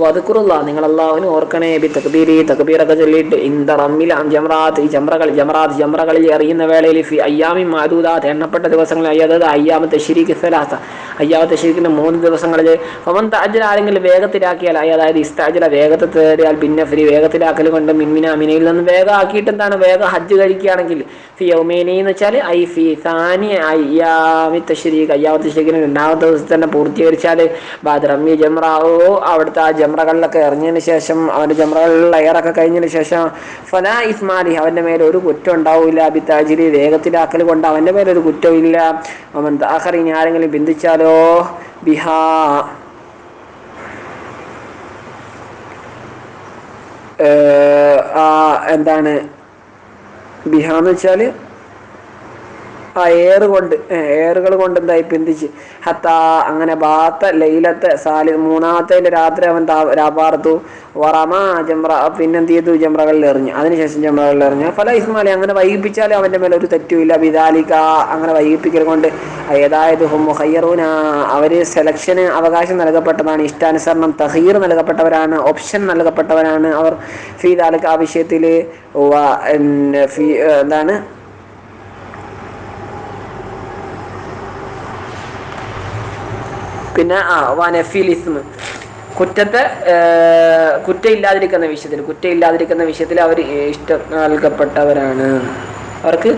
വതുക്കുറുള്ള നിങ്ങൾ അള്ളാഹുവിന് ഓർക്കണേ ബി തക്ബീരി തക്ബീറൊക്കെ ചൊല്ലിയിട്ട് ഇന്ത റമ്മിൽ ജമറാത്ത് ഈ ജംറകൾ ജമറാത്ത് ജമറകളിൽ എറിയുന്ന വേളയിൽ ഫി അയ്യാമി മാതൂദാത്ത് എണ്ണപ്പെട്ട ദിവസങ്ങളിൽ അയ്യാദത് അയ്യാമത്തെ ശരിക്ക് ഫലാത്ത അയ്യാമത്തെ ശരിക്കിന്റെ മൂന്ന് ദിവസങ്ങളിൽ അവൻ താജൽ ആരെങ്കിലും വേഗത്തിലാക്കിയാൽ അതായത് ഇസ്താജല വേഗത്തെ തേടിയാൽ പിന്നെ ഫ്രീ വേഗത്തിലാക്കൽ കൊണ്ട് മിൻമിന മിനയിൽ നിന്ന് വേഗം ആക്കിയിട്ട് എന്താണ്? വേഗം ഹജ്ജ് കഴിക്കുകയാണെങ്കിൽ ഫി യൗമേനി എന്ന് വെച്ചാൽ ഐ ഫി സാനി അയ്യാമി തശ്രീഖ് അയ്യാമത്തെ ശരിക്കിന് രണ്ടാമത്തെ ദിവസം തന്നെ പൂർത്തീകരിച്ചാൽ ബാദ്രമ്മി ജമറാവോ അവിടുത്തെ ആ ജംറകളിലൊക്കെ എറിഞ്ഞതിന് ശേഷം അവന്റെ ജംറകളിലുള്ള ലയറൊക്കെ കഴിഞ്ഞതിന് ശേഷം ഫലാ ഇസ്മാലി അവന്റെ മേലെ ഒരു കുറ്റം ഉണ്ടാവില്ല ബിത്താജിരി വേഗത്തിലാക്കൽ കൊണ്ട് അവന്റെ മേലെ ഒരു കുറ്റമില്ല അവൻ ദാഹറി ഇനി ആരെങ്കിലും ബിന്ദിച്ചാലോ ബിഹാ. എന്താണ്? ബിഹാന്ന് വെച്ചാൽ ആ ഏറ് കൊണ്ട് ഏറുകൾ കൊണ്ട് എന്തായി പിന്തിച്ച്. ഹത്താ അങ്ങനെ ബാത്ത ലൈലത്തെ സാലി മൂന്നാമത്തെ രാത്രി അവൻ രാപാർത്തു വറമ ജംറ പിന്നെന്ത് ചെയ്തു? ജംറകളിൽ എറിഞ്ഞു. അതിനുശേഷം ജംറകളിൽ എറിഞ്ഞു. ഫല ഇസ്മാലി അങ്ങനെ വൈകിപ്പിച്ചാലും അവന്റെ മേലെ ഒരു തെറ്റുമില്ല. ബിദാലിക്ക അങ്ങനെ വൈകിപ്പിക്കൽ കൊണ്ട് ഏതായത് ഹയ്യറൂന അവർ സെലക്ഷന് അവകാശം നൽകപ്പെട്ടതാണ്. ഇഷ്ടാനുസരണം തഹീർ നൽകപ്പെട്ടവരാണ്. ഓപ്ഷൻ നൽകപ്പെട്ടവരാണ് അവർ. ഫീ ദാലിക്ക ആ വിഷയത്തിൽ എന്താണ് പിന്നെ ആ വനഫിലിസ്മ് കുറ്റത്തെ കുറ്റമില്ലാതിരിക്കുന്ന വിഷയത്തിൽ കുറ്റം ഇല്ലാതിരിക്കുന്ന വിഷയത്തിൽ അവർ ഇഷ്ടം നൽകപ്പെട്ടവരാണ്. അവർക്ക്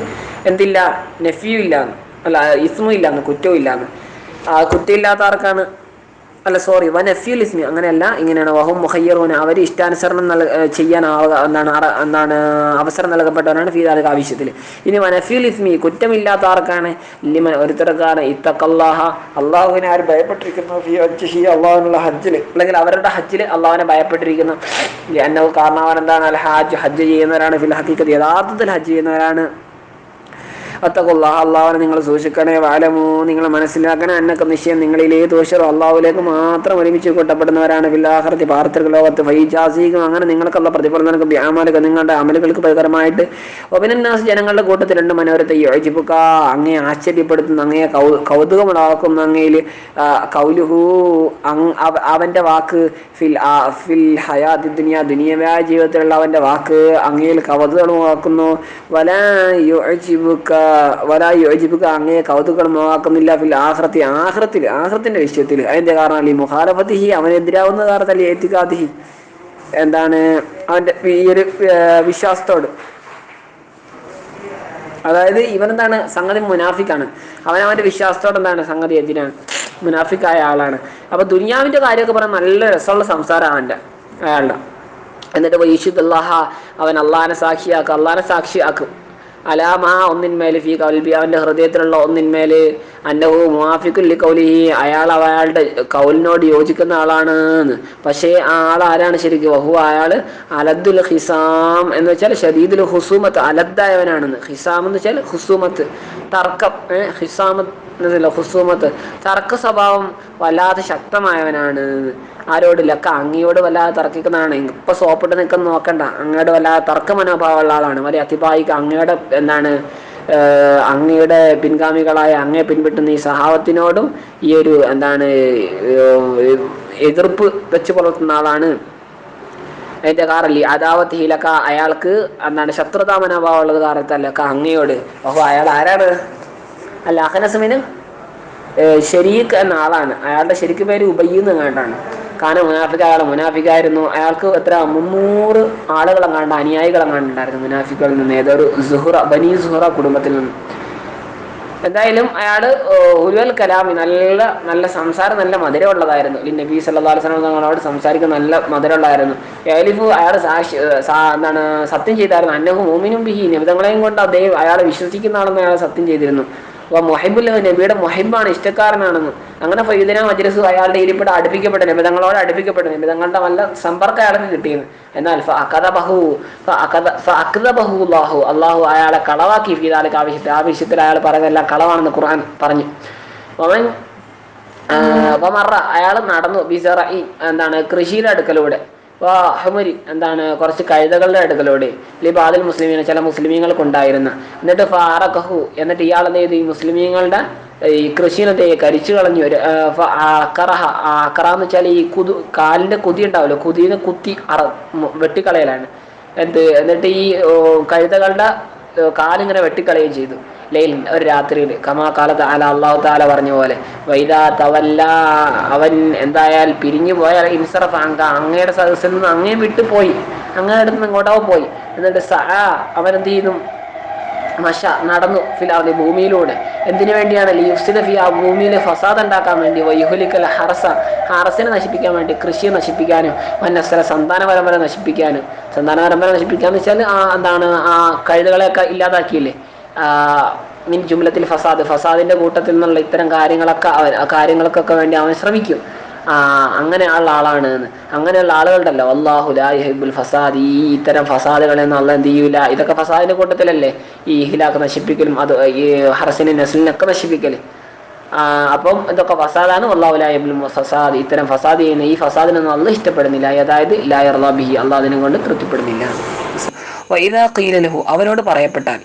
എന്തില്ല നെഫിയും ഇല്ലാന്ന് അല്ല ഇസ്മും ഇല്ലാന്ന് കുറ്റവും ഇല്ലാന്ന് ആ കുറ്റം ഇല്ലാത്ത ആർക്കാണ് അല്ല സോറി വൻ എഫ്യുൽ ഇസ്മി അങ്ങനെയല്ല ഇങ്ങനെയാണ്. വഹും മുഹയ്യറൂന. അവർ ഇഷ്ടാനുസരണം നൽ ചെയ്യാൻ എന്താണ് എന്താണ് അവസരം നൽകപ്പെട്ടവരാണ് ഫീദാലിക ആവശ്യത്തിൽ. ഇനി വൻ എഫ്യുൽ ഇസ്മി കുറ്റമില്ലാത്ത ആർക്കാണ്? ലിമൻ ഒരുത്തർക്കാണ്. ഇത്തക്കല്ലാഹ അള്ളാഹുവിനെ ആര് ഭയപ്പെട്ടിരിക്കുന്നു? ഫി ഹജ്ജിഹി അള്ളാഹുവിനുള്ള ഹജ്ജിൽ അല്ലെങ്കിൽ അവരുടെ ഹജ്ജിൽ അള്ളാഹുവിനെ ഭയപ്പെട്ടിരിക്കുന്നു. എന്നോ കാരണം എന്താണ്? അൽ ഹാജ് ഹജ്ജ് ചെയ്യുന്നവരാണ് ഫിൽ ഹക്കീക്കത്ത് യഥാർത്ഥത്തിൽ ഹജ്ജ് ചെയ്യുന്നവരാണ്. അത്തക്കുള്ള അള്ളാഹുവിനെ നിങ്ങൾ സൂക്ഷിക്കണേ വാലമോ നിങ്ങൾ മനസ്സിലാക്കണേ എന്നൊക്കെ നിശ്ചയം നിങ്ങളിൽ ഏത് അള്ളാഹുലേക്ക് മാത്രം ഒരുമിച്ച് കൂട്ടപ്പെടുന്നവരാണ് വില്ലാഹർത്തി പാർത്തിക ലോകത്ത്. ഫൈജാസിക്കും അങ്ങനെ നിങ്ങൾക്കുള്ള പ്രതിഫലം നൽകും. വ്യാമാലിക നിങ്ങളുടെ അമലുകൾക്ക് പകരമായിട്ട്. ഒബിനന്നാസ് ജനങ്ങളുടെ കൂട്ടത്തിൽ രണ്ട് മനോരത്തെ യോജിപ്പുക അങ്ങേ ആശ്ചര്യപ്പെടുത്തുന്ന അങ്ങയെ കൗ കൗതുകമുണ്ടാക്കുന്ന അങ്ങയിൽ കൗലുഹു അവന്റെ വാക്ക് ഫിൽ ഫിൽ ഹയാതി ദുനിയ ദുനിയവ്യാ ജീവിതത്തിലുള്ള അവന്റെ വാക്ക് അങ്ങയിൽ കൗതുകമുണ്ടാക്കുന്നു വല യോജിബുക്ക വല യോജിപ്പിക്കുക അങ്ങയെ കൗതുകമാക്കുന്നില്ല ഫിൽ ആഹ്റത്തി ആഹ്റത്തിൽ ആഹ്റത്തിന്റെ വിഷയത്തിൽ. അതിന്റെ കാരണം ഈ മുഹാലഫത്തിഹി അവനെതിരാവുന്ന കാരണത്തല്ലേ ഏത്തിക്കാതിഹി എന്താണ് അവന്റെ ഈ ഒരു വിശ്വാസത്തോട്? അതായത് ഇവനെന്താണ്? സംഗതി മുനാഫിക്കാണ്. അവൻ അവന്റെ വിശ്വാസത്തോടെ എന്താണ് സംഗതി എതിരാണ് മുനാഫിക്കായ ആളാണ്. അപ്പൊ ദുനിയാവിന്റെ കാര്യമൊക്കെ പറയാൻ നല്ല രസമുള്ള സംസാരം അവന്റെ അയാളുടെ. എന്നിട്ട് അള്ളാഹ അവൻ അള്ളാഹിനെ സാക്ഷിയാക്കും അള്ളാഹിനെ സാക്ഷിയാക്കും. അലാമ ഒന്നിന്മേൽ ഫി കൗൽബി അവന്റെ ഹൃദയത്തിലുള്ള ഒന്നിന്മേൽ അന്നഹു മുഹാഫിക്കുല്ലി കൗലിഹി അയാൾ അയാളുടെ കൗലിനോട് യോജിക്കുന്ന ആളാണ്. പക്ഷേ ആ ആൾ ആരാണ് ശരിക്കും? വഹു അയാൾ അലദ്ദുൽ ഹിസാം എന്ന് വെച്ചാൽ ഷദീദുൽ ഹുസൂമത്ത് അലദ്ദായവനാണെന്ന്. ഹിസാം എന്ന് വെച്ചാൽ ഹുസൂമത്ത് തർക്കം. ഹിസാമത്ത് എന്നതല്ല ഹുസൂമത്ത് തർക്ക സ്വഭാവം വല്ലാതെ ശക്തമായവനാണ്. ആരോട് ലക്ക അങ്ങയോട് വല്ലാതെ തർക്കിക്കുന്നതാണ്. ഇപ്പൊ സോപ്പിട്ട് നിൽക്കുന്ന നോക്കണ്ട. അങ്ങയോട് വല്ലാതെ തർക്ക മനോഭാവമുള്ള ആളാണ്. വലിയ അതിപായിക്ക് അങ്ങയുടെ എന്താണ് അങ്ങയുടെ പിൻഗാമികളായ അങ്ങയെ പിൻപറ്റുന്ന ഈ സഹാവത്തിനോടും ഈ ഒരു എന്താണ് എതിർപ്പ് വെച്ച് പുലർത്തുന്ന ആളാണ്. അതിന്റെ കാറല്ലേ അദാവത്ത് ഹീലക്ക അയാൾക്ക് എന്താണ് ശത്രുതാ മനോഭാവമുള്ളത് കാരണത്തല്ല അങ്ങയോട്. അപ്പൊ അയാൾ ആരാണ്? അല്ല അഹനസമിന് ഷെരീഖ് എന്ന ആളാണ്. അയാളുടെ ശരിക്കും പേര് ഉബയ്യെന്ന് കണ്ടാണ് കാരണം മുനാഫിക്ക് അയാൾ മുനാഫിക്കായിരുന്നു. അയാൾക്ക് എത്ര മുന്നൂറ് ആളുകളെങ്ങാണ്ട് അനുയായികളെങ്ങാണ്ടുണ്ടായിരുന്നു മുനാഫിക്കുകളിൽ നിന്ന്. ഏതൊരു സുഹറ ബനി സുഹറ കുടുംബത്തിൽ നിന്ന്. എന്തായാലും അയാൾ ഉരുവൽ കലാമി നല്ല നല്ല സംസാരം നല്ല മധുരമുള്ളതായിരുന്നു. ഈ നബി സല്ലല്ലാഹു അലൈഹി വസല്ലം തങ്ങളോട് സംസാരിക്കാൻ നല്ല മധുരമുള്ളതായിരുന്നു. എലിഫു അയാൾ സാക്ഷി എന്താണ് സത്യം ചെയ്തായിരുന്നു. അന്നഹു മോമിനും ബിഹി നബിതങ്ങളെയും കൊണ്ട് അദ്ദേഹം അയാൾ വിശ്വസിക്കുന്ന ആളെന്ന് അയാൾ സത്യം ചെയ്തിരുന്നു. മൊഹിബുല്ല നബിയുടെ മൊഹിബാണ് ഇഷ്ടക്കാരനാണെന്ന്. അങ്ങനെ ഫൈദിന മജ്രസ് അയാളുടെ ഇരിപ്പിടെ അടുപ്പിക്കപ്പെട്ടു നബിതങ്ങളോട് അടുപ്പിക്കപ്പെട്ടു നബിതങ്ങളുടെ നല്ല സമ്പർക്കം അയാൾക്ക് കിട്ടിയെന്ന് എന്നാൽ ബഹു അള്ളാഹു അയാളെ കളവാക്കി ഫീദാലിക്ക് ആവശ്യത്തിൽ ആവശ്യത്തിൽ അയാൾ പറയുന്നതെല്ലാം കളവാണെന്ന് ഖുർആൻ പറഞ്ഞു. അവൻ വമറ അയാൾ നടന്നു. ബിസറഇ എന്താണ് കൃഷിയുടെ അടുക്കലൂടെ. വാ ഹുമരി എന്താണ്? കുറച്ച് കഴുതകളുടെ അടുക്കലോട്. ലിബാദിൽ മുസ്ലിമീങ്ങൾ ചില മുസ്ലിമീങ്ങൾക്ക് ഉണ്ടായിരുന്ന എന്നിട്ട് ഫാറഖഹു എന്നിട്ട് ഇയാൾ എന്ത് ചെയ്തു? ഈ മുസ്ലിമീങ്ങളുടെ ഈ കൃഷിനെ കരിച്ചു കളഞ്ഞു. ഒരു അക്കറഹ അക്കറ എന്ന് വെച്ചാൽ ഈ കുതു കാലിന്റെ കുതി ഉണ്ടാവല്ലോ? കുതിന്ന് കുത്തി അറ വെട്ടിക്കളയലാണ്. എന്ത്? എന്നിട്ട് ഈ കഴുതകളുടെ കാലിങ്ങനെ വെട്ടിക്കളയുകയും ചെയ്തു. ലൈൽ ഒരു രാത്രിയിൽ. കമാ കാലത്ത് അല അള്ളാഹു താല പറഞ്ഞ പോലെ വൈദാ തവല്ല അവൻ എന്തായാൽ പിരിഞ്ഞു പോയാൽ ഇൻസറഫ് അങ്ക അങ്ങയുടെ സദസ്സിൽ നിന്ന് അങ്ങേ വിട്ടു പോയി. അങ്ങയുടെ നിന്ന് ഇങ്ങോട്ടോ പോയി. എന്നിട്ട് സ അവൻ എന്ത് ചെയ്യുന്നു? മഷ നടന്നു ഫിലാദി ഭൂമിയിലൂടെ. എന്തിനു വേണ്ടിയാണ്? ലിയുഫ്സിദ ഫി ആ ഭൂമിയിൽ ഫസാദ് ഉണ്ടാക്കാൻ വേണ്ടി. വൈഹുലിക്കൽ ഹറസ ഹറസിനെ നശിപ്പിക്കാൻ വേണ്ടി കൃഷിയെ നശിപ്പിക്കാനും വന്നസ്ഥല സന്താന പരമ്പര നശിപ്പിക്കാനും. സന്താന പരമ്പര നശിപ്പിക്കാന്ന് വെച്ചാൽ ആ എന്താണ് ആ കഴുതുകളെയൊക്കെ ഇല്ലാതാക്കിയില്ലേ? മിൻ ജുംലത്തിൽ ഫസാദ് ഫസാദിന്റെ കൂട്ടത്തിൽ നിന്നുള്ള ഇത്തരം കാര്യങ്ങളൊക്കെ അവൻ കാര്യങ്ങൾക്കൊക്കെ വേണ്ടി അവൻ ശ്രമിക്കും. ആ അങ്ങനെയുള്ള ആളാണ് എന്ന്. അങ്ങനെയുള്ള ആളുകളുണ്ടല്ലോ. അള്ളാഹു ലാഹിബുൽ ഫസാദ്. ഈ ഇത്തരം ഫസാദുകളെ നല്ല എന്ത് ചെയ്യൂല. ഇതൊക്കെ ഫസാദിന്റെ കൂട്ടത്തിലല്ലേ? ഈ ഹിലാക്ക് നശിപ്പിക്കലും അത് ഈ ഹർസിനെ നസ്ലിനൊക്കെ നശിപ്പിക്കൽ. അപ്പം ഇതൊക്കെ ഫസാദാണ്. അള്ളാഹു ലാഹിബുൽ ഫസാദ്. ഇത്തരം ഫസാദ് ചെയ്യുന്ന ഈ ഫസാദിനൊന്നും നല്ല ഇഷ്ടപ്പെടുന്നില്ല. അതായത് ലായർ ബിഹി. അള്ളാഹ് അതിനെ കൊണ്ട് തൃപ്തിപ്പെടുന്നില്ല. അവനോട് പറയപ്പെട്ടാൽ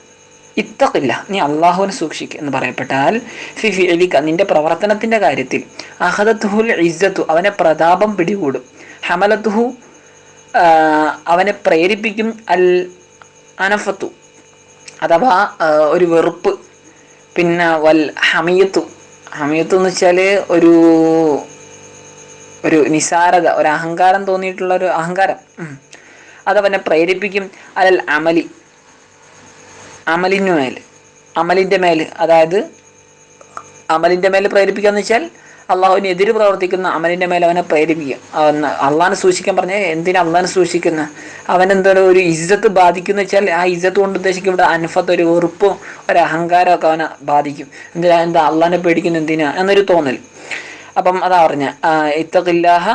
ഇത്തക്കില്ല നീ അള്ളാഹുവിനെ സൂക്ഷിക്കുക എന്ന് പറയപ്പെട്ടാൽ ഫി എലിക്ക നിന്റെ പ്രവർത്തനത്തിന്റെ കാര്യത്തിൽ. അഹദത്തുഹുൽ ഇസ്സത്തു അവനെ പ്രതാപം പിടികൂടും. ഹമലത്തുഹു അവനെ പ്രേരിപ്പിക്കും അൽ അനഫത്തു അഥവാ ഒരു വെറുപ്പ്. പിന്നെ വൽ ഹമിയത്തു ഹമിയത്ത് എന്ന് വെച്ചാൽ ഒരു ഒരു നിസാരത ഒരു അഹങ്കാരം തോന്നിയിട്ടുള്ള ഒരു അഹങ്കാരം. അതവനെ പ്രേരിപ്പിക്കും അലൽ അമലി അമലിനു മേൽ അമലിന്റെ മേൽ അതായത് അമലിന്റെ മേൽ പ്രേരിപ്പിക്കുക എന്ന് വെച്ചാൽ അള്ളാഹുവിന് എതിര് പ്രവർത്തിക്കുന്ന അമലിന്റെ മേൽ അവനെ പ്രേരിപ്പിക്കുക അവൻ അള്ളാഹിനെ സൂക്ഷിക്കാൻ പറഞ്ഞാൽ എന്തിനാ അള്ളാഹിനെ സൂക്ഷിക്കുന്ന? എന്താണ് ഒരു ഇജ്ജത്ത് ബാധിക്കുന്ന വെച്ചാൽ ആ ഇജ്ജത്ത് കൊണ്ട് ഉദ്ദേശിക്കും ഇവിടെ അൻഫത്ത് ഒരു ഉറുപ്പും ഒരു അഹങ്കാരമൊക്കെ അവനെ ബാധിക്കും. എന്തിനാ എന്താ അള്ളാഹിനെ പേടിക്കുന്ന എന്തിനാ? എന്നൊരു തോന്നൽ. അപ്പം അതാ പറഞ്ഞ ഇത്തഖില്ലാഹ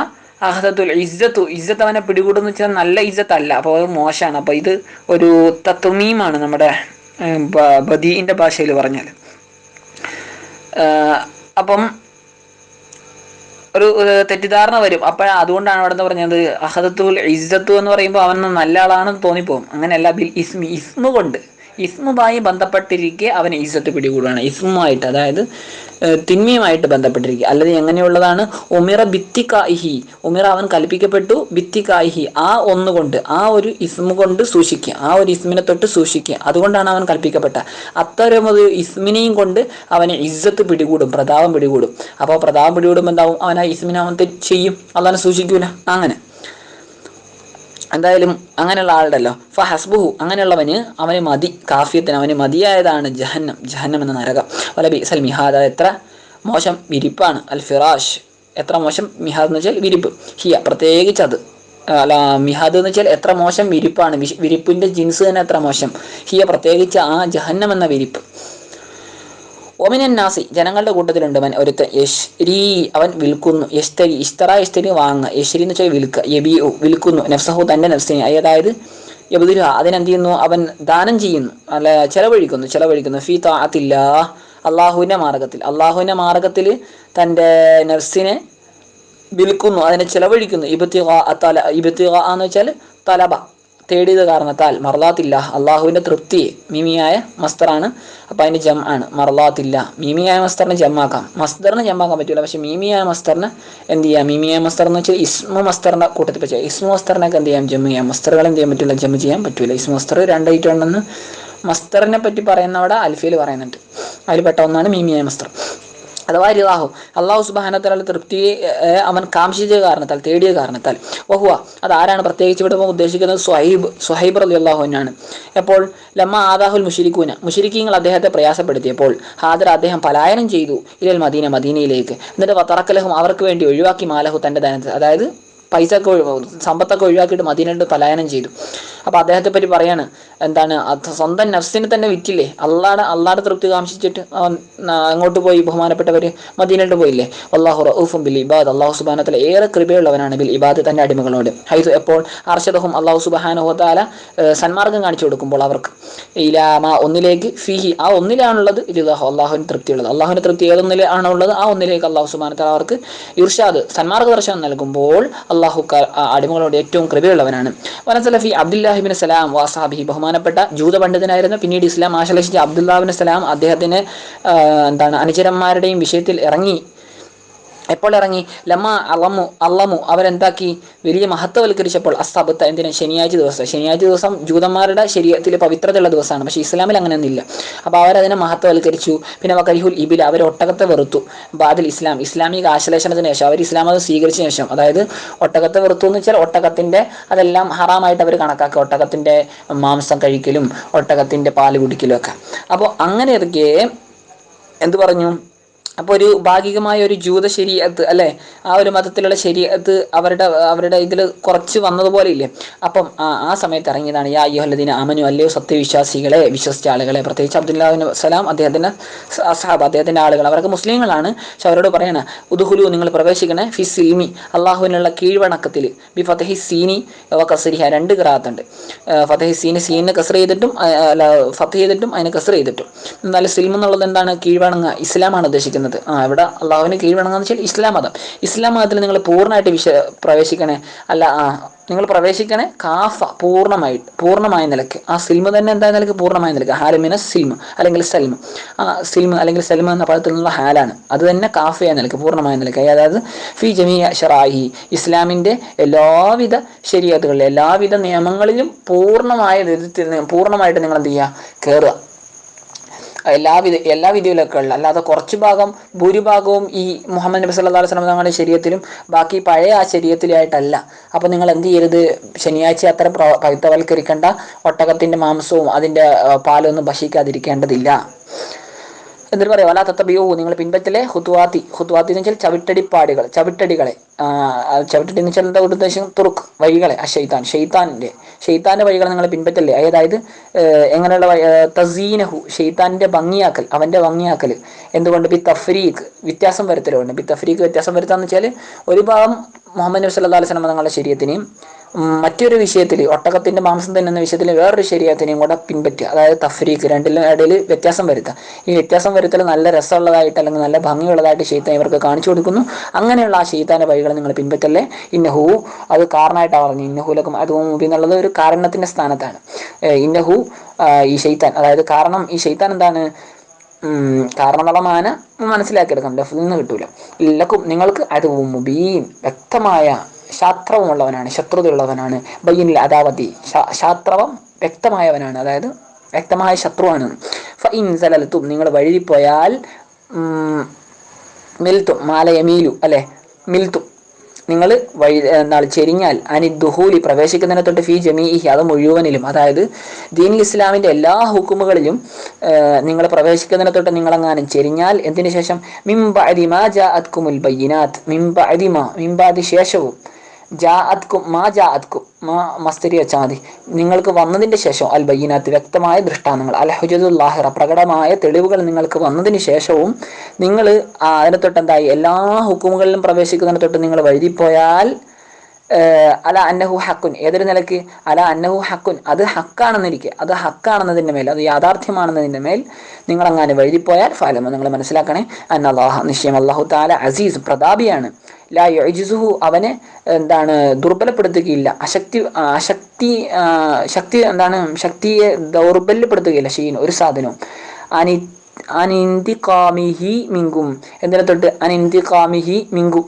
അഹദത്തുൽ ഇജ്ജത്തു. ഇജ്ജത്ത് അവനെ പിടികൂടുന്ന വെച്ചാൽ നല്ല ഇജ്ജത്തല്ല. അപ്പോൾ അത് മോശമാണ്. അപ്പോൾ ഇത് ഒരു തത്വമീമാണ് നമ്മുടെ ഏഹ്, ബ- ബദീഇന്റെ ഭാഷയിൽ പറഞ്ഞാൽ. അപ്പം ഒരു തെറ്റിദ്ധാരണ വരും. അപ്പോൾ അതുകൊണ്ടാണ് അവിടെ പറഞ്ഞത് അഹദത്തുൽ ഇസ്സത്തു എന്ന് പറയുമ്പോൾ അവൻ നല്ല ആളാണെന്ന് തോന്നിപ്പോകും. അങ്ങനെയല്ല ബിൽ ഇസ്മി ഇസ്മു കൊണ്ട്. ഇസ്മുമായി ബന്ധപ്പെട്ടിരിക്കെ അവന് ഈസത്ത് പിടികൂടുകയാണ് ഇസ്മുമായിട്ട് അതായത് തിന്മയുമായിട്ട് ബന്ധപ്പെട്ടിരിക്കുക അല്ലാതെ എങ്ങനെയുള്ളതാണ്? ഉമിറ ബിത്തിക്കായിഹി ഉമിറ അവൻ കൽപ്പിക്കപ്പെട്ടു ബിത്തിക്കായിഹി ആ ഒന്നുകൊണ്ട് ആ ഒരു ഇസ്മു കൊണ്ട് സൂക്ഷിക്കുക. ആ ഒരു ഇസ്മിനെ തൊട്ട് സൂക്ഷിക്കുക. അതുകൊണ്ടാണ് അവൻ കൽപ്പിക്കപ്പെട്ട. അത്തരം ഒരു ഇസ്മിനെയും കൊണ്ട് അവന് ഇസ്സത്ത് പിടികൂടും പ്രതാപം പിടികൂടും. അപ്പോൾ പ്രതാപം പിടികൂടുമ്പോൾ എന്താവും? അവൻ ആ ഇസ്മിനെ അവൻ ചെയ്യും. അതാണ് സൂക്ഷിക്കൂല. അങ്ങനെ. എന്തായാലും അങ്ങനെയുള്ള ആളുണ്ടല്ലോ. ഫ ഹസ്ബുഹു അങ്ങനെയുള്ളവന് അവന് മതി കാഫ്യത്തിന് അവന് മതിയായതാണ് ജഹന്നം ജഹന്നം എന്ന നരകം. വല ബിസൽ മിഹാദ എത്ര മോശം വിരിപ്പാണ്. അൽ ഫിറാഷ് എത്ര മോശം മിഹാദ് എന്ന് വെച്ചാൽ വിരിപ്പ്. ഹിയ പ്രത്യേകിച്ച് അത്. അല്ല മിഹാദ് എന്ന് വെച്ചാൽ എത്ര മോശം വിരിപ്പാണ്. വിരിപ്പിന്റെ ജിൻസ് തന്നെ എത്ര മോശം. ഹിയ പ്രത്യേകിച്ച് ആ ജഹന്നം എന്ന വിരിപ്പ്. ഒമിനൻ നാസി ജനങ്ങളുടെ കൂട്ടത്തിലുണ്ട് മൻ ഒരുത്തൻ യശ്രീ അവൻ വിൽക്കുന്നു യസ്തരി ഇസ്തറ യസ്തരി വാങ്ങുക യശ്രി എന്ന് വെച്ചാൽ വിൽക്കുക യബി വിൽക്കുന്നു നഫ്സഹു തന്റെ നഫ്സിനെ അതായത് യബുദിര അതിനെന്ത് ചെയ്യുന്നു അവൻ ദാനം ചെയ്യുന്നു അല്ല ചെലവഴിക്കുന്നു ചെലവഴിക്കുന്നു ഫീ താത്തില്ല അള്ളാഹുവിന്റെ മാർഗത്തിൽ അള്ളാഹുവിന്റെ മാർഗത്തിൽ തന്റെ നഫ്സിനെ വിൽക്കുന്നു അതിനെ ചെലവഴിക്കുന്നു ഇബത്തിക തല ഇബത്തിക എന്ന് വെച്ചാൽ തലബ തേടിയത് കാരണത്താൽ മറലാത്തില്ല. അള്ളാഹുവിന്റെ തൃപ്തി മീമിയായ മസ്തറാണ്. അപ്പം അതിന്റെ ജം ആണ്. മറലാത്തില്ല. മീമിയായ മസ്തറിന് ജമ്മാക്കാം. മസ്തറിന് ജമ്മാക്കാൻ പറ്റില്ല പക്ഷേ മീമിയായ മസ്തറിന് എന്ത് ചെയ്യാം? മീമിയായ മസ്തർ എന്ന് വെച്ചാൽ ഇസ്മു മസ്തറിന്റെ കൂട്ടത്തിൽ വെച്ചാൽ ഇസ്മു മസ്തറിനൊക്കെ എന്ത് ചെയ്യാം? ജമ്മ് ചെയ്യാം. മസ്തറുകൾ എന്ത് ചെയ്യാൻ പറ്റില്ല ജമ്മ് ചെയ്യാൻ പറ്റില്ല ഇസ്മു മസ്തർ രണ്ടായിട്ടുണ്ടെന്ന് മസ്തറിനെ പറ്റി പറയുന്നവിടെ അൽഫിയിൽ പറയുന്നുണ്ട്. അതിൽ പെട്ട ഒന്നാണ് മീമിയായ മസ്തർ. അഥവാ രിവാഹു അള്ളാഹു സുബാനത്താലുള്ള തൃപ്തിയെ അവൻ കാംക്ഷിച്ച കാരണത്താൽ തേടിയ കാരണത്താൽ. വഹുവ അത് ആരാണ് പ്രത്യേകിച്ച് ഇവിടെ ഉദ്ദേശിക്കുന്നത്? സ്വഹൈബ് സ്വഹൈബ് അലി അള്ളാഹുവിനാണ് എപ്പോൾ ലമ്മ ആദാഹുൽ മുഷിരിക്കൂന മുഷിരിക്കീങ്ങൾ അദ്ദേഹത്തെ പ്രയാസപ്പെടുത്തിയപ്പോൾ ഹാദർ അദ്ദേഹം പലായനം ചെയ്തു ഇലൽ മദീന മദീനയിലേക്ക്. എന്നിട്ട് വത്തറക്കലഹും അവർക്ക് വേണ്ടി ഒഴിവാക്കി മാലഹു തന്റെ ധനത്തിൽ അതായത് പൈസ ഒക്കെ സമ്പത്തൊക്കെ ഒഴിവാക്കിയിട്ട് മദീനയിട്ട് പലായനം ചെയ്തു. അപ്പോൾ അദ്ദേഹത്തെ പറ്റി പറയാണ്. എന്താണ് സ്വന്തം നഫ്സിനെ തന്നെ വിറ്റില്ലേ? അള്ളാടെ അള്ളാടെ തൃപ്തി കാമിച്ചിട്ട് അങ്ങോട്ട് പോയി ബഹുമാനപ്പെട്ടവർ മദീനോട്ട് പോയില്ലേ? അള്ളാഹു റൌഫും ബിൽ ഇബാദ്. അള്ളാഹു സുബാനത്തിൽ ഏറെ കൃപയുള്ളവനാണ് ബിൽ ഇബാദ് തന്റെ അടിമകളോട്. ഹൈതു എപ്പോൾ അർഷദഹും അള്ളാഹു സുബാനഹുത്താല സന്മാർഗം കാണിച്ചു കൊടുക്കുമ്പോൾ അവർക്ക് ഇലാമ ഒന്നിലേക്ക് ഫിഹി ആ ഒന്നിലാണുള്ളത് ഇരുദാഹു അള്ളാഹുവിന് തൃപ്തിയുള്ളത്. അള്ളാഹുവിന്റെ തൃപ്തി ഏതൊന്നിലാണ് ഉള്ളത് ആ ഒന്നിലേക്ക് അള്ളാഹു സുബാനത്തല അവർക്ക് ഇർഷാദ് സന്മാർഗദർശനം നൽകുമ്പോൾ അള്ളാഹു അടിമകളോട് ഏറ്റവും കൃപയുള്ളവനാണ്. വനസലഫി അബ്ദുല്ലാഹി അബ്ദുല്ലാഹിബിൻ സലാം വാസാബി ബഹുമാനപ്പെട്ട ജൂത പണ്ഡിതനായിരുന്നു പിന്നീട് ഇസ്ലാം ആശ്ലേഷിച്ച അബ്ദുല്ലാബിന് സലാം. അദ്ദേഹത്തിന് എന്താണ് അനുചരന്മാരുടെയും വിഷയത്തിൽ ഇറങ്ങി. എപ്പോൾ ഇറങ്ങി? ലമ്മ അളമു അള്ളമു. അവരെന്താക്കി? വലിയ മഹത്വവൽക്കരിച്ചപ്പോൾ അസ്തബത്ത എന്തിനാ? ശനിയാഴ്ച ദിവസം. ശനിയാഴ്ച ദിവസം ജൂതന്മാരുടെ ശരീരത്തിൽ പവിത്രതയുള്ള ദിവസമാണ്. പക്ഷേ ഇസ്ലാമിൽ അങ്ങനെ ഒന്നുമില്ല അപ്പോൾ അവരതിനെ മഹത്വവൽക്കരിച്ചു. പിന്നെ വക്കരിഹുൽ ഇബിൽ അവർ ഒട്ടകത്തെ വെറുത്തു. ബാദിൽ ഇസ്ലാം. ഇസ്ലാമിക ആശ്ലേഷണത്തിന് ശേഷം അവർ ഇസ്ലാം അത് സ്വീകരിച്ചതിന് ശേഷം അതായത് ഒട്ടകത്തെ വെറുത്തു എന്ന് വെച്ചാൽ ഒട്ടകത്തിന്റെ അതെല്ലാം ഹറാമായിട്ട് അവർ കണക്കാക്കുക. ഒട്ടകത്തിന്റെ മാംസം കഴിക്കലും ഒട്ടകത്തിന്റെ പാൽ കുടിക്കലും ഒക്കെ. അപ്പോൾ അങ്ങനെ ഇരിക്കെ എന്ത് പറഞ്ഞു? അപ്പോൾ ഒരു ഭാഗികമായ ഒരു ജൂത ശരീരത്ത് അല്ലേ? ആ ഒരു മതത്തിലുള്ള ശരീരത്ത് അവരുടെ അവരുടെ ഇതിൽ കുറച്ച് വന്നതുപോലെ ഇല്ലേ അപ്പം ആ സമയത്ത് ഇറങ്ങിയതാണ് യാ യുഹല്ലദീന അമനു അല്ലയോ സത്യവിശ്വാസികളെ വിശ്വസിച്ച ആളുകളെ. പ്രത്യേകിച്ച് അബ്ദുല്ലാഹിന് സലാം അദ്ദേഹത്തിന്റെ അസാബ് അദ്ദേഹത്തിന്റെ ആളുകൾ അവരൊക്കെ മുസ്ലിങ്ങളാണ്. പക്ഷെ അവരോട് പറയണേ ഉദുഹുലു നിങ്ങൾ പ്രവേശിക്കണേ ഫി സീമി അള്ളാഹുവിനുള്ള കീഴ്വണക്കത്തിൽ ബി ഫതഹി സീനി കസരിഹ രണ്ട് ഗ്രാഹത്തുണ്ട് ഫതഹി സീനി സീനിന് കസർ ചെയ്തിട്ടും അല്ല ഫത്ത് ചെയ്തിട്ടും അതിനെ കസർ ചെയ്തിട്ടും. എന്നാലും സിൽമെന്നുള്ളത് എന്താണ്? കീഴ്വണങ്ങ ഇസ്ലാമാണ് ഉദ്ദേശിക്കുന്നത്. ആ ഇവിടെ അള്ളാഹുവിന് കീഴ് വേണമെന്ന് വെച്ചാൽ ഇസ്ലാം മതം. ഇസ്ലാം മതത്തിൽ നിങ്ങൾ പൂർണമായിട്ട് വിശ പ്രവേശിക്കണേ. അല്ല ആ നിങ്ങൾ പ്രവേശിക്കണേ കാഫ പൂർണമായിട്ട് പൂർണമായ നിലയ്ക്ക്. ആ സിൽമ തന്നെ എന്താ നിലയ്ക്ക്? പൂർണമായ നിലയ്ക്ക്. ഹാലിമിന സിൽമ അല്ലെങ്കിൽ സൽമ. ആ സിൽമ അല്ലെങ്കിൽ സൽമ എന്ന പദത്തിൽ നിന്നുള്ള ഹാലാണ്. അത് തന്നെ കാഫയ നിലയ്ക്ക് പൂർണമായ നിലയ്ക്ക്. അതായത് ഫി ജമിയ ഷറാഹി ഇസ്ലാമിന്റെ എല്ലാവിധ ശരിയാത്തുകളിലും എല്ലാവിധ നിയമങ്ങളിലും പൂർണമായ പൂർണമായിട്ട് നിങ്ങൾ എന്ത് ചെയ്യുക? കയറുക എല്ലാ വിധ എല്ലാ വിധിയിലൊക്കെ ഉള്ള അല്ലാതെ കുറച്ച് ഭാഗം ഭൂരിഭാഗവും ഈ മുഹമ്മദ് നബി സല്ലല്ലാഹു അലൈഹി തങ്ങളുടെ ശരീരത്തിലും ബാക്കി പഴയ ആ ശരീരത്തിലായിട്ടല്ല. അപ്പോൾ നിങ്ങൾ എന്ത് ചെയ്യരുത്? ശനിയാഴ്ച അത്ര പവിത്രവൽക്കരിക്കേണ്ട. ഒട്ടകത്തിന്റെ മാംസവും അതിന്റെ പാലൊന്നും ഭക്ഷിക്കാതിരിക്കേണ്ടതില്ല. എന്നിട്ട് പറയാം? അല്ല തത്തബിയോ നിങ്ങൾ പിൻപറ്റലെ ഹുത്വാത്തി ഹുത്വാത്തി എന്ന് വെച്ചാൽ ചവിട്ടടിപ്പാടുകൾ ചവിട്ടടികളെ. ചവിട്ടടി എന്ന് വെച്ചാൽ എന്താ ഉദ്ദേശം? തുറുക്ക് വഴികളെ ആ ഷെയ്ത്താൻ ഷെയ്ത്താന്റെ ഷെയ്ത്താന്റെ വഴികൾ നിങ്ങൾ പിൻപറ്റല്ലേ അതായത് എങ്ങനെയുള്ള തസീനഹു ഷെയ്ത്താന്റെ ഭംഗിയാക്കൽ അവന്റെ ഭംഗിയാക്കൽ. എന്തുകൊണ്ട്? ബി തഫ്രീഖ് വ്യത്യാസം വരുത്തലുണ്ട്. ബി തഫ്രീഖ് വ്യത്യാസം വരുത്താന്ന് വെച്ചാൽ ഒരു ഭാഗം മുഹമ്മദ് നബി സല്ലല്ലാഹു അലൈഹി വസല്ലം തങ്ങളുടെ ശരീരത്തിനെയും മറ്റൊരു വിഷയത്തിൽ ഒട്ടകത്തിന്റെ മാംസം എന്ന വിഷയത്തിൽ വേറൊരു ശരീരത്തിനെയും കൂടെ പിൻപറ്റുക. അതായത് തഫ്രീഖ് രണ്ടിലും ഇടയിൽ വ്യത്യാസം വരുത്തുക ഈ വ്യത്യാസം വരുത്തൽ നല്ല രസമുള്ളതായിട്ട് അല്ലെങ്കിൽ നല്ല ഭംഗിയുള്ളതായിട്ട് ഷെയ്ത്താൻ ഇവർക്ക് കാണിച്ചു കൊടുക്കുന്നു. അങ്ങനെയുള്ള ആ ഷെയ്ത്താന്റെ വഴികൾ നിങ്ങൾ പിൻപറ്റല്ലേ? ഇന്നഹു അത് കാരണമായിട്ടാണ് പറഞ്ഞു ഇന്നഹുലക്കും അത് മുമ്പ് എന്നുള്ളത് ഒരു കാരണത്തിന്റെ സ്ഥാനത്താണ്. ഇന്നഹു ഈ ഷെയ്ത്താൻ അതായത് കാരണം ഈ ഷെയ്ത്താൻ എന്താണ്? കാരണമുള്ള മാന മനസ്സിലാക്കിയെടുക്കാം ഡെഫിൽ നിന്ന് കിട്ടൂല. ഇല്ലക്കും നിങ്ങൾക്ക് അത് മുബീൻ വ്യക്തമായ ശാസ്ത്രവുമുള്ളവനാണ് ശത്രുതയുള്ളവനാണ് ബയ്യനിൽ അതാവതി ശാത്രവം വ്യക്തമായവനാണ് അതായത് വ്യക്തമായ ശത്രുവാണ്. ഫൈൻ സലലത്തും നിങ്ങൾ വഴുതിപ്പോയാൽ മിൽത്തും മാലയമീലു അല്ലെ? മിൽത്തും. നിങ്ങൾ വഴി എന്താണ് ചെരിഞ്ഞാൽ അനി ദുഹൂലി പ്രവേശിക്കുന്നതിനെ തൊട്ട് ഫി ജമീഹി അത് മുഴുവനിലും അതായത് ദീൻ ഇസ്ലാമിന്റെ എല്ലാ ഹുക്കുമുകളിലും നിങ്ങൾ പ്രവേശിക്കുന്നതിനെ തൊട്ട് നിങ്ങളെങ്ങാനും ചെരിഞ്ഞാൽ എന്തിനു ശേഷം? മിംബ അതിമാ ജാ അത്കുമുൽ ബയ്യനാത്ത്. മിംബ അദിമ മിംബാദി ശേഷവും. ജാ അത്കും മാ ജാ അത്കും മാ മസ്തരി വെച്ചാൽ മതി നിങ്ങൾക്ക് വന്നതിന്റെ ശേഷം അൽ ബയ്യനാത്ത് വ്യക്തമായ ദൃഷ്ടാന്തങ്ങൾ അൽ ഹുജദുല്ലാഹിറ പ്രകടമായ തെളിവുകൾ നിങ്ങൾക്ക് വന്നതിന് ശേഷവും നിങ്ങൾ അതിനെ തൊട്ട് എന്തായി എല്ലാ ഹുക്കുമുകളിലും പ്രവേശിക്കുന്നതിനെ തൊട്ട് നിങ്ങൾ വഴുതിപ്പോയാൽ അല അന്നഹു ഹക്കുൻ ഏതൊരു നിലയ്ക്ക്? അല അന്നഹു ഹക്കുൻ അത് ഹക്കാണെന്നിരിക്കുക അത് ഹക്കാണെന്നതിന്റെ മേൽ അത് യാഥാർത്ഥ്യമാണെന്നതിന്റെ മേൽ നിങ്ങൾ അങ്ങനെ വഴുതിപ്പോയാൽ ഫലമോ നിങ്ങൾ മനസ്സിലാക്കണേ അന്നല്ലാഹ നിശ്ചയം അള്ളാഹു താല അസീസ് പ്രതാപിയാണ്. ലാ അവനെ എന്താണ് ദുർബലപ്പെടുത്തുകയില്ല. അശക്തി അശക്തി ശക്തി എന്താണ് ശക്തിയെ ദൗർബല്യപ്പെടുത്തുകയില്ല ഷീൻ ഒരു സാധനവും. അനി അനിന്തികാമിഹി മിങ്കും. എന്തിനെ തൊട്ട്? അനിന്തികാമിഹി മിങ്കു.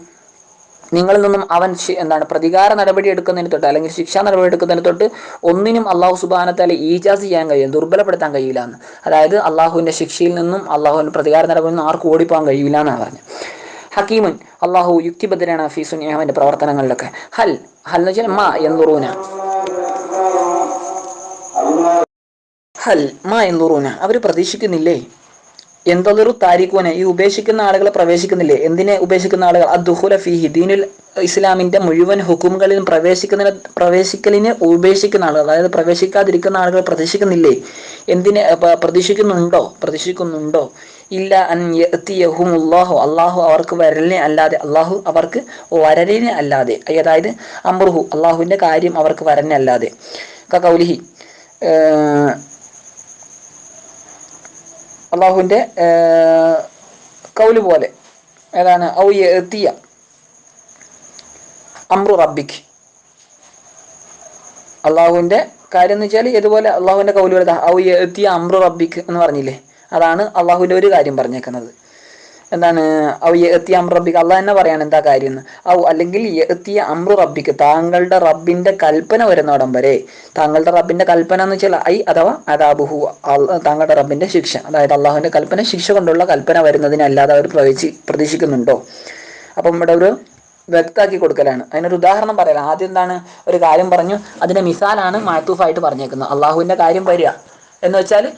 നിങ്ങളിൽ നിന്നും അവൻ എന്താണ് പ്രതികാര നടപടി എടുക്കുന്നതിന് തൊട്ട് അല്ലെങ്കിൽ ശിക്ഷാ നടപടി എടുക്കുന്നതിന് തൊട്ട് ഒന്നിനും അള്ളാഹു സുബാനത്താലെ ഈജാസ് ചെയ്യാൻ കഴിയും ദുർബലപ്പെടുത്താൻ കഴിയില്ല എന്ന്. അതായത് അള്ളാഹുവിന്റെ ശിക്ഷയിൽ നിന്നും അള്ളാഹുവിന്റെ പ്രതികാര നടപടിയിൽ നിന്നും ആർക്കും ഓടിപ്പോകാൻ കഴിയില്ല എന്നാണ് പറഞ്ഞത്. ഹക്കീമുൻ അള്ളാഹു യുക്തിബദ്ധനാണ് ഫീസുൻ അവന്റെ പ്രവർത്തനങ്ങളിലൊക്കെ. ഹൽ ഹൽ എന്ന് വെച്ചാൽ മാ എന്തുറൂന ഹൽ മാ എന്തുറൂന അവർ പ്രതീക്ഷിക്കുന്നില്ലേ? എന്തൊരു താരിഖൂനെ? ഈ ഉപേക്ഷിക്കുന്ന ആളുകളെ പ്രവേശിക്കുന്നില്ലേ? എന്തിനെ ഉപേക്ഷിക്കുന്ന ആളുകൾ? അദ്ദുഹുല ഫിഹി ദീനുൽ ഇസ്ലാമിന്റെ മുഴുവൻ ഹുക്കുമുകളിലും പ്രവേശിക്കുന്ന പ്രവേശിക്കലിനെ ഉപേക്ഷിക്കുന്ന ആളുകൾ അതായത് പ്രവേശിക്കാതിരിക്കുന്ന ആളുകൾ പ്രതീക്ഷിക്കുന്നില്ലേ? എന്തിനെ പ്രതീക്ഷിക്കുന്നുണ്ടോ? പ്രതീക്ഷിക്കുന്നുണ്ടോ? ഇല്ല അൻ അള്ളാഹു അവർക്ക് വരലിനെ അല്ലാതെ അള്ളാഹു അവർക്ക് വരലിനെ അല്ലാതെ. അതായത് അമ്രുഹു അള്ളാഹുവിന്റെ കാര്യം അവർക്ക് വരലിനെ അല്ലാതെ. കൗലിഹി അള്ളാഹുവിന്റെ കൗൽ പോലെ. ഏതാണ്? ഔ എത്തിയ അമ്രു റബ്ബിക്ക് അള്ളാഹുവിന്റെ കാര്യം എന്ന് വെച്ചാൽ ഇതുപോലെ അള്ളാഹുവിന്റെ കൗൽ പോലെ. ഔ യഅ്തി അമ്രു റബ്ബിക്ക് എന്ന് പറഞ്ഞില്ലേ? അതാണ് അള്ളാഹുവിന്റെ ഒരു കാര്യം പറഞ്ഞേക്കുന്നത്. എന്താണ്? ഔ എത്തിയ അമ്ര റബ്ബിക്ക് അള്ളാഹ് തന്നെ പറയാണ് എന്താ കാര്യം എന്ന്. ഔ അല്ലെങ്കിൽ എത്തിയ അമ്രു റബ്ബിക്ക് താങ്കളുടെ റബ്ബിന്റെ കൽപ്പന വരുന്നോടം വരെ താങ്കളുടെ റബ്ബിന്റെ കൽപ്പന എന്ന് വെച്ചാൽ ഐ അഥവാ അതാബുഹു താങ്കളുടെ റബ്ബിന്റെ ശിക്ഷ. അതായത് അള്ളാഹുവിന്റെ കൽപ്പന ശിക്ഷ കൊണ്ടുള്ള കൽപ്പന വരുന്നതിനല്ലാതെ അവർ പ്രവേശി പ്രതീക്ഷിക്കുന്നുണ്ടോ? അപ്പം ഇവിടെ ഒരു വ്യക്തമാക്കി കൊടുക്കലാണ്. അതിനൊരു ഉദാഹരണം പറയാം. ആദ്യം എന്താണ്? ഒരു കാര്യം പറഞ്ഞു. അതിന്റെ മിസാലാണ് മാത്തൂഫായിട്ട് പറഞ്ഞേക്കുന്നത്. അള്ളാഹുവിന്റെ കാര്യം വരിക. എന്ന് വെച്ചാൽ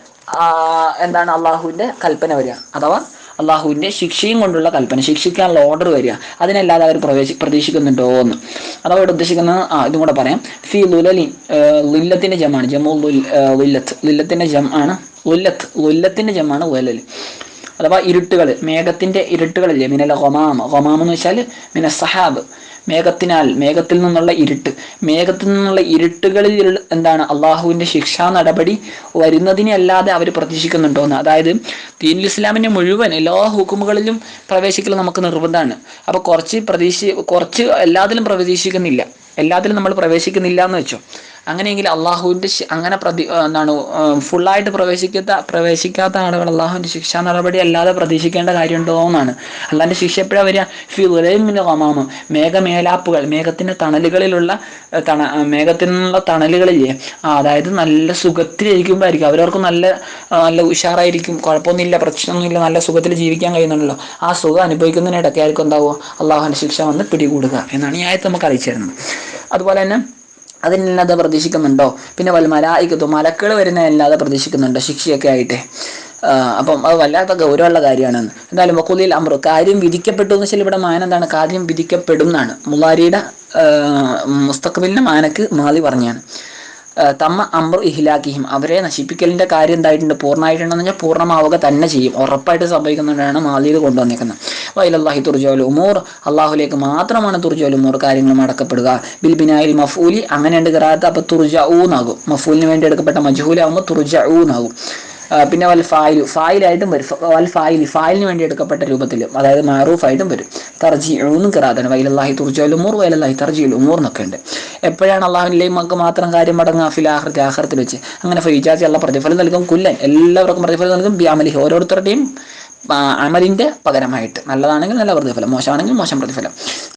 എന്താണ് അള്ളാഹുവിന്റെ കൽപ്പന വരിക? അഥവാ അള്ളാഹുവിന്റെ ശിക്ഷയും കൊണ്ടുള്ള കൽപ്പന ശിക്ഷിക്കാനുള്ള ഓർഡർ വരിക. അതിനല്ലാതെ അവർ പ്രവേശി പ്രതീക്ഷിക്കുന്നുണ്ടോ എന്ന്. അഥവാ ഇവിടെ ഉദ്ദേശിക്കുന്നത് ആ ഇതും കൂടെ പറയാം. ഫി ലുലലി ലുല്ലത്തിന്റെ ജമാണ് ജമു ലുല്ലത്ത് ലുല്ലത്തിന്റെ ജം ആണ് ലുല്ലത്ത് ലുല്ലത്തിന്റെ ജമാണ് വലൽ അഥവാ ഇരുട്ടുകൾ മേഘത്തിന്റെ ഇരുട്ടുകളില്ലേ? മിനൽ ഹൊമാം ഹൊമാം എന്ന് വെച്ചാൽ മിന സഹാബ്. മേഘത്തിനാൽ മേഘത്തിൽ നിന്നുള്ള ഇരുട്ട്. മേഘത്തിൽ നിന്നുള്ള ഇരുട്ടുകളിൽ എന്താണ്? അള്ളാഹുവിന്റെ ശിക്ഷാ നടപടി വരുന്നതിനെ അല്ലാതെ അവർ പ്രതീക്ഷിക്കുന്നുണ്ടോ എന്ന്. അതായത് ദീനുൽ ഇസ്ലാമിന്റെ മുഴുവൻ എല്ലാ ഹുക്കുമുകളിലും പ്രവേശിക്കൽ നമുക്ക് നിർബന്ധമാണ്. അപ്പോൾ കുറച്ച് പ്രതീക്ഷ കുറച്ച് എല്ലാത്തിലും പ്രതീക്ഷിക്കുന്നില്ല. എല്ലാത്തിലും നമ്മൾ പ്രവേശിക്കുന്നില്ല എന്ന് വെച്ചോ. അങ്ങനെയെങ്കിൽ അള്ളാഹുവിന്റെ അങ്ങനെ പ്രതി എന്താണ് ഫുള്ളായിട്ട് പ്രവേശിക്കാത്ത പ്രവേശിക്കാത്ത ആളുകൾ അള്ളാഹുവിന്റെ ശിക്ഷാ നടപടി അല്ലാതെ പ്രതീക്ഷിക്കേണ്ട കാര്യമുണ്ടോ എന്നാണ്. അള്ളാഹിന്റെ ശിക്ഷ എപ്പോഴാണ് വരിക? കമാമ് മേഘമേലാപ്പുകൾ മേഘത്തിന്റെ തണലുകളിലുള്ള തണ മേഘത്തിൽ നിന്നുള്ള തണലുകളില്ലേ? അതായത് നല്ല സുഖത്തിലിരിക്കുമ്പോൾ ആയിരിക്കും അവരവർക്ക് നല്ല നല്ല ഉഷാറായിരിക്കും. കുഴപ്പമൊന്നുമില്ല പ്രശ്നമൊന്നുമില്ല നല്ല സുഖത്തിൽ ജീവിക്കാൻ കഴിയുന്നുണ്ടല്ലോ. ആ സുഖം അനുഭവിക്കുന്നതിനിടയ്ക്ക് ആയിരിക്കും എന്താവുക? അള്ളാഹുവിന്റെ ശിക്ഷ വന്ന് പിടികൂടുക എന്നാണ് ഈ ആയത്ത് നമുക്ക് അറിയിച്ചു തരുന്നത്. അതുപോലെ തന്നെ അതിനല്ലാതെ പ്രതീക്ഷിക്കുന്നുണ്ടോ? പിന്നെ വൽ മലായിക്കത്തു മലക്കൾ വരുന്നതല്ലാതെ പ്രതീക്ഷിക്കുന്നുണ്ടോ? ശിക്ഷയൊക്കെ ആയിട്ട്. അപ്പം അത് വല്ലാത്ത ഗൗരവമുള്ള കാര്യമാണ് എന്തായാലും വക്കുലിൽ അമ്രു കാര്യം വിധിക്കപ്പെട്ടു എന്ന് വെച്ചാൽ ഇവിടെ മാന എന്താണ്? കാര്യം വിധിക്കപ്പെടും എന്നാണ്. മുള്ളാരിയുടെ മുസ്തഖബിലിന്റെ മാനക്ക് മാതി പറഞ്ഞാണ്. തമ്മ അമ്രു ഇഹിലാക്കിഹിം അവരെ നശിപ്പിക്കലിന്റെ കാര്യം എന്തായിട്ടുണ്ട്? പൂർണമായിട്ടുണ്ടെന്ന് വെച്ചാൽ പൂർണമാവുക തന്നെ ചെയ്യും. ഉറപ്പായിട്ട് സംഭവിക്കുന്നുണ്ടാണ് മാലിയിൽ കൊണ്ടുവന്നിരിക്കുന്നത് വൈലല്ലാഹി തുർജോൽ ഉമൂർ. അള്ളാഹുലേക്ക് മാത്രമാണ് തുർജോൽ ഉമൂർ കാര്യങ്ങൾ മടക്കപ്പെടുക ബിൽ ബിനായിൽ മഫൂലി അങ്ങനെയുണ്ട് കിറാത്ത് അപ്പൊ തുർജ ഊന്നാകും മഫൂലിന് വേണ്ടി എടുക്കപ്പെട്ട മജ്ഹൂലാകുമ്പോൾ തുർജ ഊന്നാകും പിന്നെ വൽ ഫായിലു ഫായിലായിട്ടും വരും. വൽ ഫായിലി ഫായിലിന് വേണ്ടി എടുക്കപ്പെട്ട രൂപത്തിൽ അതായത് മാറൂഫായിട്ടും വരും. തർജി എഴുന്നും കിറാതാണ് വൈലല്ലാഹി തുർജോൽ ഉമൂർ വൈലല്ലാഹി തർജിയിലും ഉമൂർ എന്നൊക്കെ ഉണ്ട്. എപ്പോഴാണ് അള്ളാഹുവിന്റെയും മക്ക് മാത്രം കാര്യം മടങ്ങുക? ഫിലാഹൃത്തി ആഹൃത്തിൽ വെച്ച്. അങ്ങനെ ഫൈജാസി അള്ള പ്രതിഫലം നൽകും. കുല്ലൻ എല്ലാവർക്കും പ്രതിഫലം നൽകും. ബ്യാമലിഹി ഓരോരുത്തരുടെയും അമലിന്റെ പകരമായിട്ട്. നല്ലതാണെങ്കിൽ നല്ല പ്രതിഫലം മോശമാണെങ്കിൽ മോശം പ്രതിഫലം.